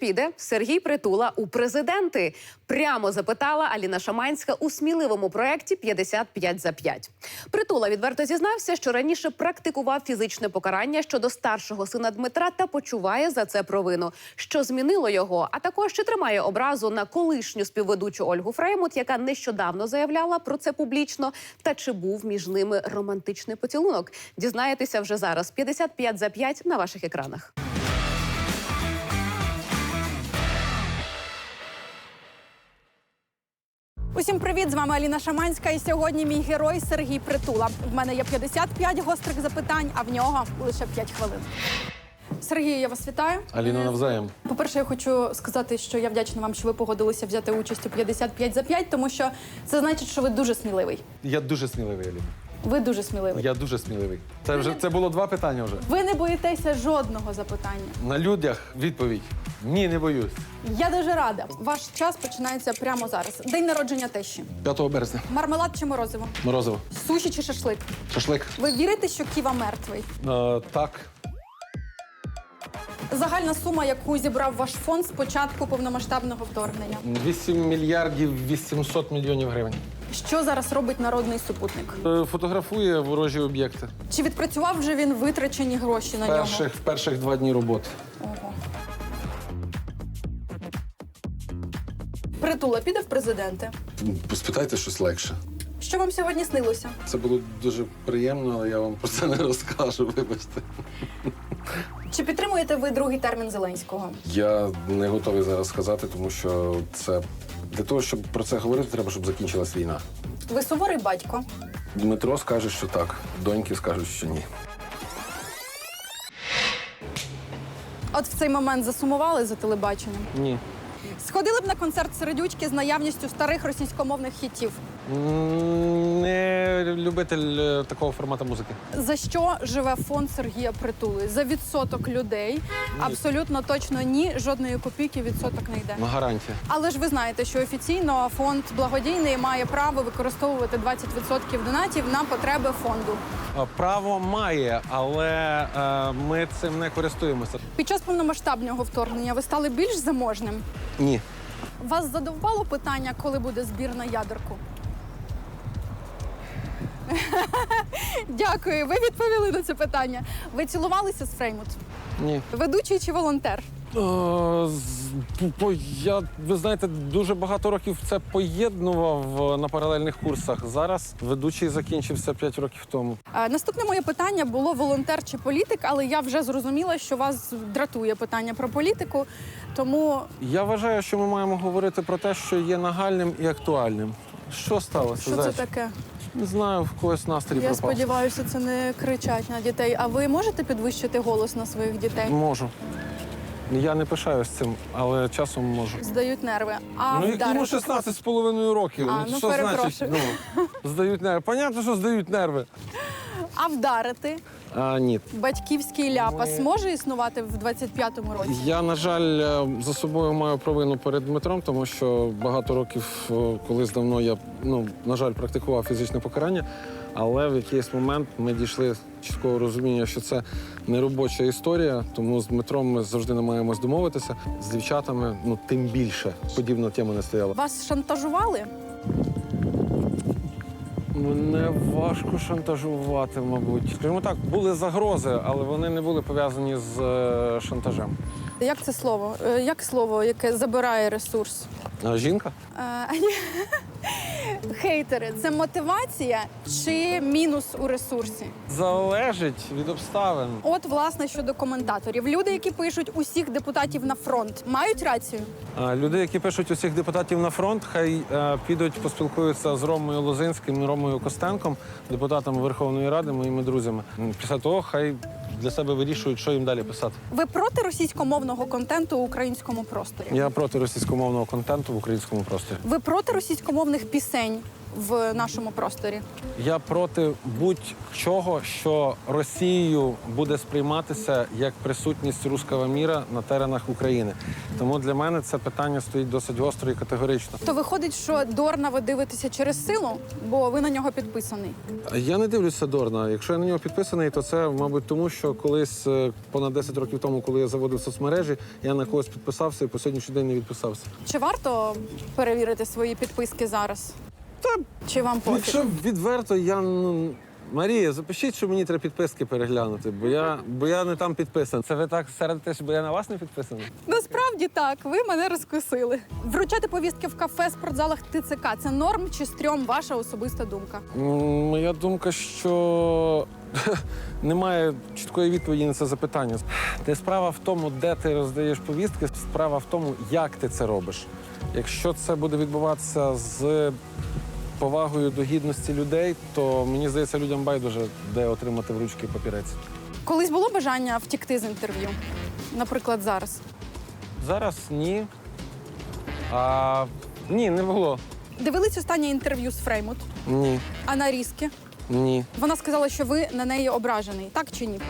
піде Сергій Притула у президенти? Прямо запитала Аліна Шаманська у сміливому проєкті «55 за 5». Притула відверто зізнався, що раніше практикував фізичне покарання щодо старшого сина Дмитра та почуває за це провину, що змінило його. А також чи тримає образу на колишню співведучу Ольгу Фреймут, яка нещодавно заявляла про це публічно. Та чи був між ними романтичний поцілунок? Дізнаєтеся вже зараз. «55 за 5» на ваших екранах. Усім привіт! З вами Аліна Шаманська. І сьогодні мій герой Сергій Притула. В мене є 55 гострих запитань, а в нього лише 5 хвилин. Сергій, я вас вітаю. Аліна навзаєм. По-перше, я хочу сказати, що я вдячна вам, що ви погодилися взяти участь у 55 за 5, тому що це значить, що ви дуже сміливий. Я дуже сміливий, Аліна. Ви дуже сміливий. Я дуже сміливий. Це вже це було два питання вже. Ви не боїтеся жодного запитання. На людях відповідь. Ні, не боюсь. Я дуже рада. Ваш час починається прямо зараз. День народження тещі. 5 березня. Мармелад чи морозиво? Морозиво. Суші чи шашлик? Шашлик. Ви вірите, що Ківа мертвий? Е, так. Загальна сума, яку зібрав ваш фонд з початку повномасштабного вторгнення. 8 мільярдів 800 мільйонів гривень. Що зараз робить народний супутник? Е, Фотографує ворожі об'єкти. Чи відпрацював вже він витрачені гроші на нього? Перших, перших два дні роботи. Притула піде в президенти. Поспитайте щось легше. Що вам сьогодні снилося? Це було дуже приємно, але я вам про це не розкажу. Вибачте. Чи підтримуєте ви другий термін Зеленського? Я не готовий зараз сказати, тому що це для того, щоб про це говорити, треба, щоб закінчилась війна. Ви суворий батько. Дмитро скаже, що так, доньки скажуть, що ні. От в цей момент засумували за телебаченням. Ні. Сходили б на концерт середючки з наявністю старих російськомовних хітів. М, Не любитель е, такого формату музики. За що живе фонд Сергія Притули? За відсоток людей? Абсолютно точно ні. Жодної копійки відсоток не йде. На гарантія. Але ж ви знаєте, що офіційно фонд благодійний має право використовувати 20% донатів на потреби фонду. Е, Право має, але е, ми цим не користуємося. Під час повномасштабного вторгнення ви стали більш заможним. Ні. Вас задовбало питання, коли буде збір на ядерку? Дякую, ви відповіли на це питання. Ви цілувалися з Фреймут? Ні. Ведучий чи волонтер? Е, з- Я, ви знаєте, дуже багато років це поєднував е, на паралельних курсах. Зараз ведучий закінчився 5 років тому. Е, Наступне моє питання було волонтер чи політик, але я вже зрозуміла, що вас дратує питання про політику. Тому Я вважаю, що ми маємо говорити про те, що є нагальним і актуальним. Що сталося? що це Зайчик? таке? Не знаю, в когось настрій Я пропав. сподіваюся, це не кричать на дітей. А ви можете підвищити голос на своїх дітей? Можу. Я не пишаюсь цим, але часом можу. Здають нерви. А ну, як вдарити йому 16 з половиною років. А, ну, що значить? Ну, здають нерви. Понятно, що здають нерви. А вдарити А, ні. батьківський ляпас Ми- може існувати в 25-му році? Я, на жаль, е, за собою маю провину перед Дмитром, тому що багато років, е, колись давно я, ну, на жаль, практикував фізичне покарання, але в якийсь момент ми дійшли чіткого розуміння, що це не робоча історія, тому з Дмитром ми завжди намагаємось домовитися. З дівчатами, ну тим більше, подібна тема не стояла. Вас шантажували? Мене важко шантажувати, мабуть. Скажімо так, були загрози, але вони не були пов'язані з е, шантажем. Як це слово? Е, Як слово, яке забирає ресурс? А жінка? Е, Хейтери це мотивація чи мінус у ресурсі? Залежить від обставин. От, власне, щодо коментаторів. Люди, які пишуть усіх депутатів на фронт, мають рацію. А, Люди, які пишуть усіх депутатів на фронт, хай е, підуть поспілкуються з Ромою Лозинським і Ромою Костенком, депутатами Верховної Ради, моїми друзями. Після того хай для себе вирішують, що їм далі писати. Ви проти російськомовного контенту у українському просторі? Я проти російськомовного контенту в українському просторі. Ви проти російськомовних пісень в нашому просторі? Я проти будь-чого, що Росією буде сприйматися як присутність руського міра на теренах України. Тому для мене це питання стоїть досить гостро і категорично. То виходить, що Дорна ви дивитеся через силу, бо ви на нього підписаний. Я не дивлюся Дорна. Якщо я на нього підписаний, то це, мабуть, тому що колись е, понад 10 років тому, коли я заводив соцмережі, я на когось підписався і по сьогоднішній день не відписався. Чи варто перевірити свої підписки зараз? Чи вам пофіг? Якщо відверто, я ну. Марія, запишіть, що мені треба підписки переглянути, бо я, бо я не там підписаний. Це ви так сердитесь, бо я на вас не підписаний? Насправді так, ви мене розкусили. Вручати повістки в кафе, спортзалах ТЦК це норм чи стрьом, ваша особиста думка. М, Моя думка, що немає чіткої відповіді на це запитання. Не справа в тому, де ти роздаєш повістки, справа в тому, як ти це робиш. Якщо це буде відбуватися з повагою до гідності людей, то мені здається, людям байдуже, де отримати в ручки папірець. Колись було бажання втікти з інтерв'ю, наприклад, зараз. Зараз ні. А, ні, не було. Дивились останнє інтерв'ю з Фреймут, Ні. а на різки. Ні. Вона сказала, що ви на неї ображений, так чи ні?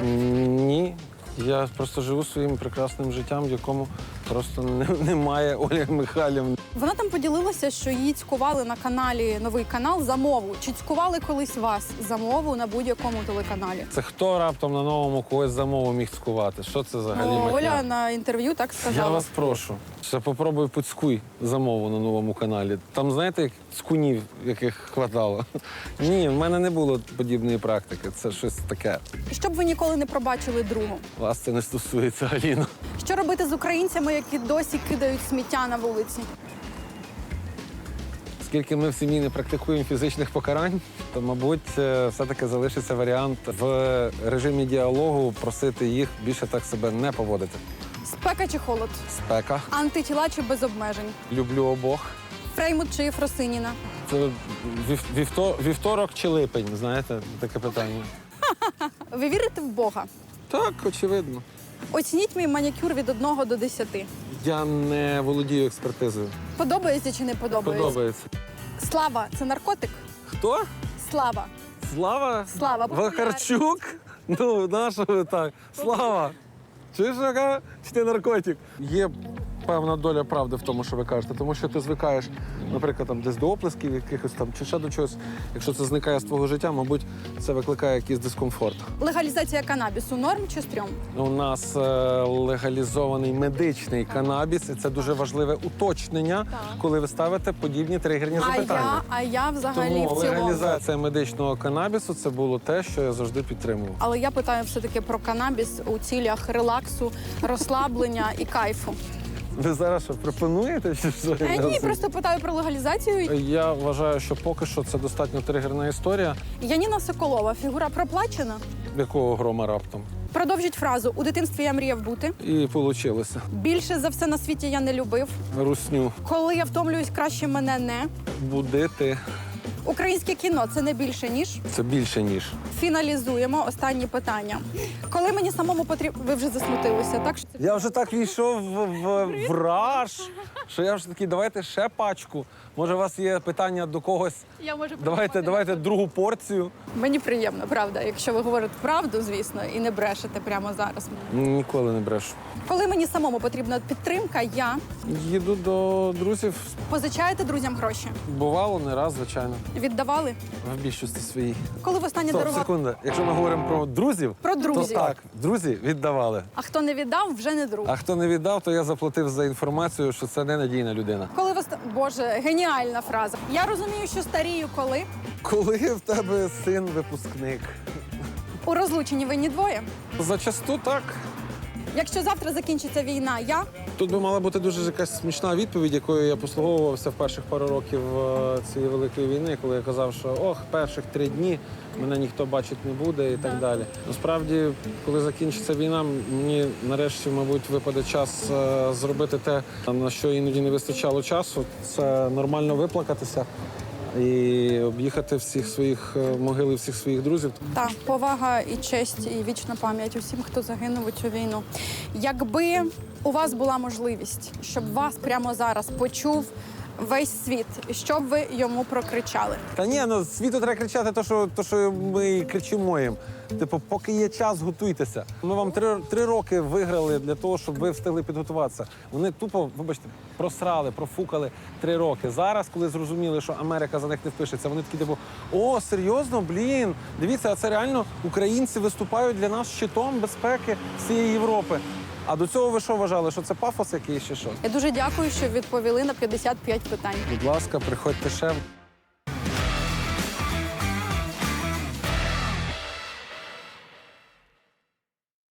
Ні. Я просто живу своїм прекрасним життям, в якому просто не, немає Олі Михайлівни. Вона там поділилася, що її цькували на каналі новий канал за мову. Чи цькували колись вас за мову на будь-якому телеканалі? Це хто раптом на новому когось замову міг цкувати? Що це взагалі? О. Оля на інтерв'ю так Я вас прошу. Ще попробуй поцкуй замову на новому каналі. Там знаєте, як цкунів, яких хватало? Ні, в мене не було подібної практики. Це щось таке. Щоб ви ніколи не пробачили другу. Вас це не стосується, Аліно. Що робити з українцями, які досі кидають сміття на вулиці? Оскільки ми в сім'ї не практикуємо фізичних покарань, то, мабуть, е, все-таки залишиться варіант в режимі діалогу просити їх більше так себе не поводити. Спека чи холод? Спека. Антитіла чи без обмежень? Люблю обох. Фреймут чи Єфросиніна? Це вів- вівто- вівторок чи липень, знаєте, таке питання. Ви вірите в Бога? Так, очевидно. Оцініть мій манікюр від 1 до 10. Я не володію експертизою. Подобається чи не подобається? Подобається. Слава це наркотик? Хто? Слава. Слава? Слава. Вакарчук? Ну, нашого так. Слава. Чуєш, яка? Чи ти наркотик? Є певна доля правди в тому, що ви кажете, тому що ти звикаєш, наприклад, там десь до оплесків якихось там чи ще до чогось. Якщо це зникає з твого життя, мабуть, це викликає якийсь дискомфорт. Легалізація канабісу норм чи стрьом? У нас е, легалізований медичний канабіс, і це дуже важливе уточнення, коли ви ставите подібні тригерні А запитання. я, а я взагалі Тому в цілому. легалізація медичного канабісу це було те, що я завжди підтримував. Але я питаю все-таки про канабіс у цілях релаксу, розслаблення і кайфу. Ви зараз що пропонуєте? Чи що? Е, ні, просто питаю про легалізацію. Я вважаю, що поки що це достатньо тригерна історія. Яніна Соколова, фігура проплачена. Якого грома раптом? Продовжіть фразу у дитинстві я мріяв бути. І вийшло. Більше за все на світі я не любив. Русню Коли я втомлююсь, краще мене не. будити Українське кіно це не більше ніж. це більше ніж. Фіналізуємо останні питання. Коли мені самому потрібно. Ви вже засмутилися, так що Я вже так війшов в, в, в раж, що я вже такий, давайте ще пачку. Може, у вас є питання до когось? я можу Давайте, давайте другу порцію. Мені приємно, правда, якщо ви говорите правду, звісно, і не брешете прямо зараз. Ніколи не брешу. Коли мені самому потрібна підтримка, я Їду до друзів. позичаєте друзям гроші. Бувало не раз, звичайно. Віддавали? В більшості своїй. Коли в останнє Стоп, секунда. Якщо ми говоримо про друзів, Про друзів. то так, друзі віддавали. А хто не віддав, вже не друг. А хто не віддав, то я заплатив за інформацію, що це ненадійна людина. Коли ви Боже, геніальна фраза. Я розумію, що старію, коли Коли в тебе син випускник? у розлученні винні двоє. Зачасту так. Якщо завтра закінчиться війна, я Тут би мала бути дуже якась смішна відповідь, якою я послуговувався в перших пару років е, цієї великої війни, коли я казав, що ох, перших три дні мене ніхто бачить не буде і так далі. Насправді, коли закінчиться війна, мені нарешті, мабуть, випаде час е, зробити те, на що іноді не вистачало часу. Це нормально виплакатися і об'їхати всіх своїх е, могил і всіх своїх друзів. та повага і честь, і вічна пам'ять усім, хто загинув у цю війну. Якби у вас була можливість, щоб вас прямо зараз почув весь світ, що б ви йому прокричали? Та ні, ну світу треба кричати, то що, то, що ми кричимо їм. Типу, поки є час, готуйтеся. Ми вам три, три роки виграли для того, щоб ви встигли підготуватися. Вони тупо, вибачте, просрали, профукали три роки. Зараз, коли зрозуміли, що Америка за них не впишеться, вони такі, типу, о, серйозно, блін, дивіться, а це реально українці виступають для нас щитом безпеки всієї Європи. А до цього ви що вважали? Що це пафос якийсь чи що? Я дуже дякую, що відповіли на 55 питань. Будь ласка, приходьте ще.